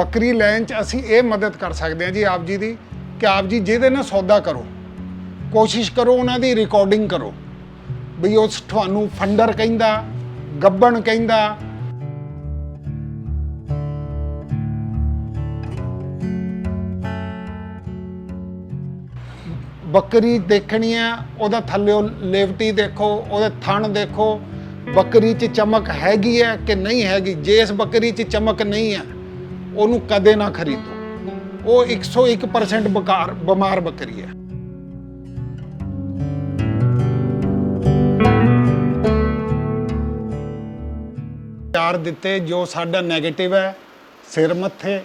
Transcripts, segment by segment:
ਬੱਕਰੀ ਲੈਣ ਚ ਅਸੀਂ ਇਹ ਮਦਦ ਕਰ ਸਕਦੇ ਹਾਂ ਜੀ ਆਪ ਜੀ ਦੀ ਕਿ ਆਪ ਜੀ ਜਿਹਦੇ ਨਾਲ ਸੌਦਾ ਕਰੋ, ਕੋਸ਼ਿਸ਼ ਕਰੋ ਉਹਨਾਂ ਦੀ ਰਿਕਾਰਡਿੰਗ ਕਰੋ ਵੀ ਉਸ ਤੁਹਾਨੂੰ ਫੰਡਰ ਕਹਿੰਦਾ, ਗੱਬਣ ਕਹਿੰਦਾ। ਬੱਕਰੀ ਦੇਖਣੀ ਆ ਉਹਦਾ ਥੱਲਿਓ ਲੇਵਟੀ ਦੇਖੋ, ਉਹਦੇ ਥਣ ਦੇਖੋ, ਬੱਕਰੀ 'ਚ ਚਮਕ ਹੈਗੀ ਹੈ ਕਿ ਨਹੀਂ ਹੈਗੀ? ਜੇ ਇਸ ਬੱਕਰੀ 'ਚ ਚਮਕ ਨਹੀਂ ਹੈ ਉਹਨੂੰ ਕਦੇ ਨਾ ਖਰੀਦੋ। ਉਹ 101% ਬਕਾਰ ਬਿਮਾਰ ਬੱਕਰੀ ਹੈ। ਚਾਰ ਦਿੱਤੇ, ਜੋ ਸਾਡਾ 네ਗੇਟਿਵ ਹੈ, ਸਿਰ ਮੱਥੇ,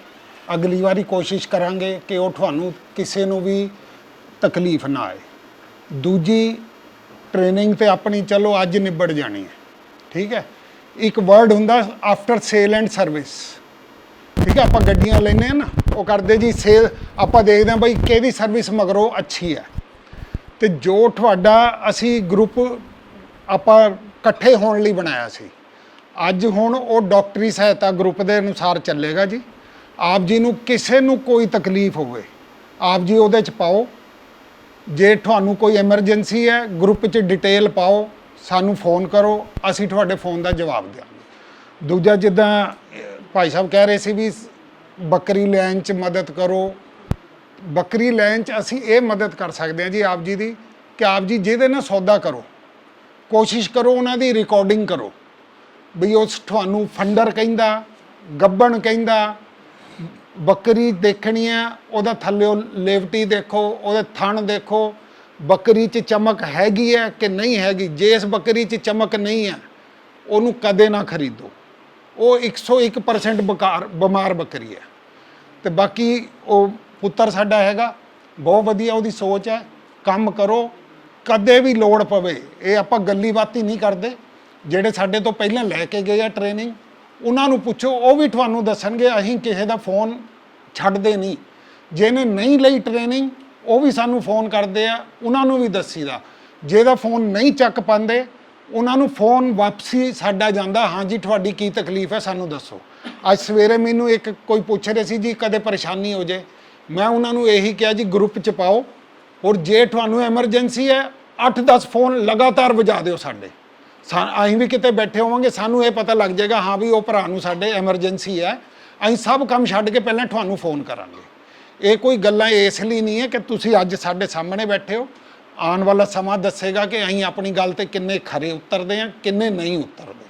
ਅਗਲੀ ਵਾਰੀ ਕੋਸ਼ਿਸ਼ ਕਰਾਂਗੇ ਕਿ ਉਹ ਤੁਹਾਨੂੰ ਕਿਸੇ ਨੂੰ ਵੀ ਤਕਲੀਫ ਨਾ ਆਏ। ਦੂਜੀ ਟ੍ਰੇਨਿੰਗ ਤੇ ਆਪਣੀ ਚਲੋ ਅੱਜ ਨਿਬੜ ਜਾਣੀ ਹੈ। ਠੀਕ ਹੈ? ਇੱਕ ਵਰਡ ਹੁੰਦਾ ਆਫਟਰ ਸੇਲ ਐਂਡ ਸਰਵਿਸ ਠੀਕ ਹੈ ਆਪਾਂ ਗੱਡੀਆਂ ਲੈਨੇ ਆ ਨਾ, ਉਹ ਕਰਦੇ ਜੀ ਸੇਲ ਆਪਾਂ ਦੇਖਦੇ ਹਾਂ ਬਈ ਕਿਹਦੀ ਸਰਵਿਸ ਮਗਰੋਂ ਅੱਛੀ ਹੈ। ਤੇ ਜੋ ਤੁਹਾਡਾ ਅਸੀਂ ਗਰੁੱਪ ਆਪਾਂ ਇਕੱਠੇ ਹੋਣ ਲਈ ਬਣਾਇਆ ਸੀ। ਅੱਜ ਹੁਣ ਉਹ ਡਾਕਟਰੀ ਸਹਾਇਤਾ ਗਰੁੱਪ ਦੇ ਅਨੁਸਾਰ ਚੱਲੇਗਾ ਜੀ। ਆਪ ਜੀ ਨੂੰ ਕਿਸੇ ਨੂੰ ਕੋਈ ਤਕਲੀਫ ਹੋਵੇ, ਆਪ ਜੀ ਉਹਦੇ ਚ ਪਾਓ। ਜੇ ਤੁਹਾਨੂੰ ਕੋਈ ਐਮਰਜੈਂਸੀ ਹੈ ਗਰੁੱਪ 'ਚ ਡਿਟੇਲ ਪਾਓ, ਸਾਨੂੰ ਫੋਨ ਕਰੋ, ਅਸੀਂ ਤੁਹਾਡੇ ਫੋਨ ਦਾ ਜਵਾਬ ਦਿਆਂਗੇ। ਦੂਜਾ ਜਿੱਦਾਂ ਭਾਈ ਸਾਹਿਬ ਕਹਿ ਰਹੇ ਸੀ ਵੀ ਬੱਕਰੀ ਲੈਣ 'ਚ ਮਦਦ ਕਰੋ। ਬੱਕਰੀ ਲੈਣ 'ਚ ਅਸੀਂ ਇਹ ਮਦਦ ਕਰ ਸਕਦੇ ਹਾਂ ਜੀ ਆਪ ਜੀ ਦੀ ਕਿ ਆਪ ਜੀ ਜਿਹਦੇ ਨਾਲ ਸੌਦਾ ਕਰੋ। ਕੋਸ਼ਿਸ਼ ਕਰੋ ਉਹਨਾਂ ਦੀ ਰਿਕਾਰਡਿੰਗ ਕਰੋ। ਵੀ ਉਸ ਤੁਹਾਨੂੰ ਫੰਡਰ ਕਹਿੰਦਾ, ਗੱਬਣ ਕਹਿੰਦਾ, ਬੱਕਰੀ ਦੇਖਣੀ ਆ ਉਹਦਾ ਥੱਲਿਓ ਲੇਵਟੀ ਦੇਖੋ, ਉਹਦੇ ਥਣ ਦੇਖੋ, ਬੱਕਰੀ 'ਚ ਚਮਕ ਹੈਗੀ ਹੈ ਕਿ ਨਹੀਂ ਹੈਗੀ? ਜੇ ਇਸ ਬੱਕਰੀ 'ਚ ਚਮਕ ਨਹੀਂ ਹੈ, ਉਹਨੂੰ ਕਦੇ ਨਾ ਖਰੀਦੋ। ਉਹ 101% ਬਕਾਰ ਬਿਮਾਰ ਬੱਕਰੀ ਹੈ। ਤੇ ਬਾਕੀ ਉਹ ਪੁੱਤਰ ਸਾਡਾ ਹੈਗਾ, ਬਹੁਤ ਵਧੀਆ ਉਹਦੀ ਸੋਚ ਹੈ, ਕੰਮ ਕਰੋ, ਕਦੇ ਵੀ ਲੋੜ ਪਵੇ, ਇਹ ਆਪਾਂ ਗੱਲੀ ਬਾਤੀ ਨਹੀਂ ਕਰਦੇ, ਜਿਹੜੇ ਸਾਡੇ ਤੋਂ ਪਹਿਲਾਂ ਲੈ ਕੇ ਗਏ ਆ ਟ੍ਰੇਨਿੰਗ ਉਹਨਾਂ ਨੂੰ ਪੁੱਛੋ, ਉਹ ਵੀ ਤੁਹਾਨੂੰ ਦੱਸਣਗੇ, ਅਸੀਂ ਕਿਸੇ ਦਾ ਫੋਨ ਛੱਡਦੇ ਨਹੀਂ। ਜਿਹਨੇ ਨਹੀਂ ਲਈ ਟ੍ਰੇਨਿੰਗ ਉਹ ਵੀ ਸਾਨੂੰ ਫੋਨ ਕਰਦੇ ਆ, ਉਹਨਾਂ ਨੂੰ ਵੀ ਦੱਸੀਦਾ। ਜਿਹਦਾ ਫੋਨ ਨਹੀਂ ਚੱਕ ਪਾਉਂਦੇ ਉਹਨਾਂ ਨੂੰ ਫੋਨ ਵਾਪਸੀ ਸਾਡਾ ਜਾਂਦਾ। ਹਾਂਜੀ ਤੁਹਾਡੀ ਕੀ ਤਕਲੀਫ ਹੈ? ਸਾਨੂੰ ਦੱਸੋ। ਅੱਜ ਸਵੇਰੇ ਮੈਨੂੰ ਇੱਕ ਕੋਈ ਪੁੱਛ ਰਿਹਾ ਸੀ ਜੀ, ਕਦੇ ਪਰੇਸ਼ਾਨੀ ਹੋ ਜੇ। ਮੈਂ ਉਹਨਾਂ ਨੂੰ ਇਹੀ ਕਿਹਾ ਜੀ ਗਰੁੱਪ 'ਚ ਪਾਓ। ਔਰ ਜੇ ਤੁਹਾਨੂੰ ਐਮਰਜੈਂਸੀ ਹੈ 8-10 ਫੋਨ ਲਗਾਤਾਰ ਵਜਾ ਦਿਓ ਸਾਡੇ। ਸਾ- ਅਸੀਂ ਵੀ ਕਿਤੇ ਬੈਠੇ ਹੋਵਾਂਗੇ, ਸਾਨੂੰ ਇਹ ਪਤਾ ਲੱਗ ਜਾਏਗਾ, ਹਾਂ ਵੀ ਉਹ ਭਰਾ ਨੂੰ ਸਾਡੇ ਐਮਰਜੈਂਸੀ ਹੈ। ਅਸੀਂ ਸਭ ਕੰਮ ਛੱਡ ਕੇ ਪਹਿਲਾਂ ਤੁਹਾਨੂੰ ਫੋਨ ਕਰਾਂਗੇ। ਇਹ ਕੋਈ ਗੱਲਾਂ ਇਸ ਲਈ ਨਹੀਂ ਹੈ ਕਿ ਤੁਸੀਂ ਅੱਜ ਸਾਡੇ ਸਾਹਮਣੇ ਬੈਠੇ ਹੋ। ਆਉਣ ਵਾਲਾ ਸਮਾਂ ਦੱਸੇਗਾ ਕਿ ਅਸੀਂ ਆਪਣੀ ਗੱਲ ਤੇ ਕਿੰਨੇ ਖਰੇ ਉਤਰਦੇ ਆ ਕਿੰਨੇ ਨਹੀਂ ਉਤਰਦੇ।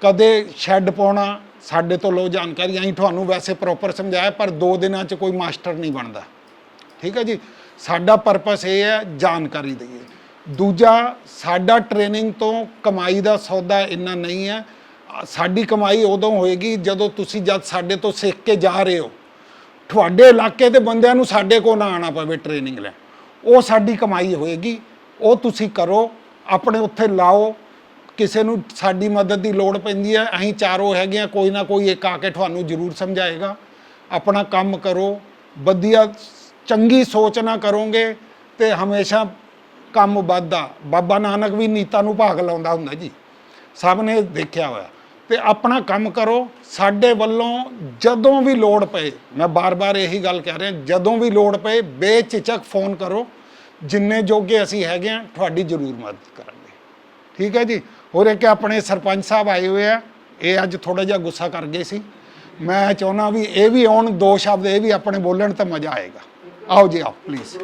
ਕਦੇ ਸ਼ੈੱਡ ਪਾਉਣਾ, ਸਾਡੇ ਤੋਂ ਲੋ ਜਾਣਕਾਰੀ, ਅਸੀਂ ਤੁਹਾਨੂੰ ਵੈਸੇ ਪ੍ਰੋਪਰ ਸਮਝਾਇਆ, ਪਰ ਦੋ ਦਿਨਾਂ 'ਚ ਕੋਈ ਮਾਸਟਰ ਨਹੀਂ ਬਣਦਾ। ਠੀਕ ਹੈ ਜੀ? ਸਾਡਾ ਪਰਪਸ ਇਹ ਹੈ, ਜਾਣਕਾਰੀ ਦਈਏ। ਦੂਜਾ, ਸਾਡਾ ਟ੍ਰੇਨਿੰਗ ਤੋਂ ਕਮਾਈ ਦਾ ਸੌਦਾ ਇੰਨਾ ਨਹੀਂ ਹੈ। ਸਾਡੀ ਕਮਾਈ ਉਦੋਂ ਹੋਏਗੀ ਜਦੋਂ ਤੁਸੀਂ ਜਦ ਸਾਡੇ ਤੋਂ ਸਿੱਖ ਕੇ ਜਾ ਰਹੇ ਹੋ। ਤੁਹਾਡੇ ਇਲਾਕੇ ਦੇ ਬੰਦਿਆਂ ਨੂੰ ਸਾਡੇ ਕੋਲ ਨਾ ਆਣਾ ਪਵੇ ਟ੍ਰੇਨਿੰਗ ਲੈ ਉਹ ਸਾਡੀ ਕਮਾਈ ਹੋਏਗੀ, ਉਹ ਤੁਸੀਂ ਕਰੋ, ਆਪਣੇ ਉੱਥੇ ਲਾਓ, ਕਿਸੇ ਨੂੰ ਸਾਡੀ ਮਦਦ ਦੀ ਲੋੜ ਪੈਂਦੀ ਹੈ, ਅਸੀਂ ਚਾਰੋਂ ਹੈਗੇ ਆ ਕੋਈ ਨਾ ਕੋਈ ਇੱਕ ਆ ਕੇ ਤੁਹਾਨੂੰ ਜ਼ਰੂਰ ਸਮਝਾਏਗਾ। ਆਪਣਾ ਕੰਮ ਕਰੋ, ਵਧੀਆ, ਚੰਗੀ ਸੋਚ ਨਾ ਕਰੋਗੇ ਤੇ ਹਮੇਸ਼ਾ ਕੰਮ ਵੱਧਦਾ। ਬਾਬਾ ਨਾਨਕ ਵੀ ਨੀਤਾ ਨੂੰ ਭਾਗ ਲਾਉਂਦਾ ਹੁੰਦਾ ਜੀ। ਸਭ ਨੇ ਦੇਖਿਆ ਹੋਇਆ। ਤੇ ਆਪਣਾ ਕੰਮ ਕਰੋ। ਸਾਡੇ ਵੱਲੋਂ ਜਦੋਂ ਵੀ ਲੋੜ ਪਏ, ਮੈਂ ਬਾਰ-ਬਾਰ ਇਹੀ ਗੱਲ ਕਹਿ ਰਿਹਾ, ਜਦੋਂ ਵੀ ਲੋੜ ਪਏ ਬੇਚਿਚਕ ਫੋਨ ਕਰੋ। ਜਿੰਨੇ ਜੋਗੇ ਅਸੀਂ ਹੈਗੇ ਆ ਤੁਹਾਡੀ ਜ਼ਰੂਰ ਮਦਦ ਕਰਾਂਗੇ। ਠੀਕ ਹੈ ਜੀ? ਹੋਰ ਇੱਕ ਆਪਣੇ ਸਰਪੰਚ ਸਾਹਿਬ ਆਏ ਹੋਏ ਆ, ਇਹ ਅੱਜ ਥੋੜਾ ਜਿਹਾ ਗੁੱਸਾ ਕਰ ਗਏ ਸੀ। ਮੈਂ ਚਾਹੁੰਦਾ ਵੀ ਇਹ ਵੀ ਆਉਣ, ਦੋ ਸ਼ਬਦ ਇਹ ਵੀ ਆਪਣੇ ਬੋਲਣ ਤਾਂ ਮਜ਼ਾ ਆਏਗਾ। ਆਓ ਜੀ, ਆਓ ਪਲੀਜ਼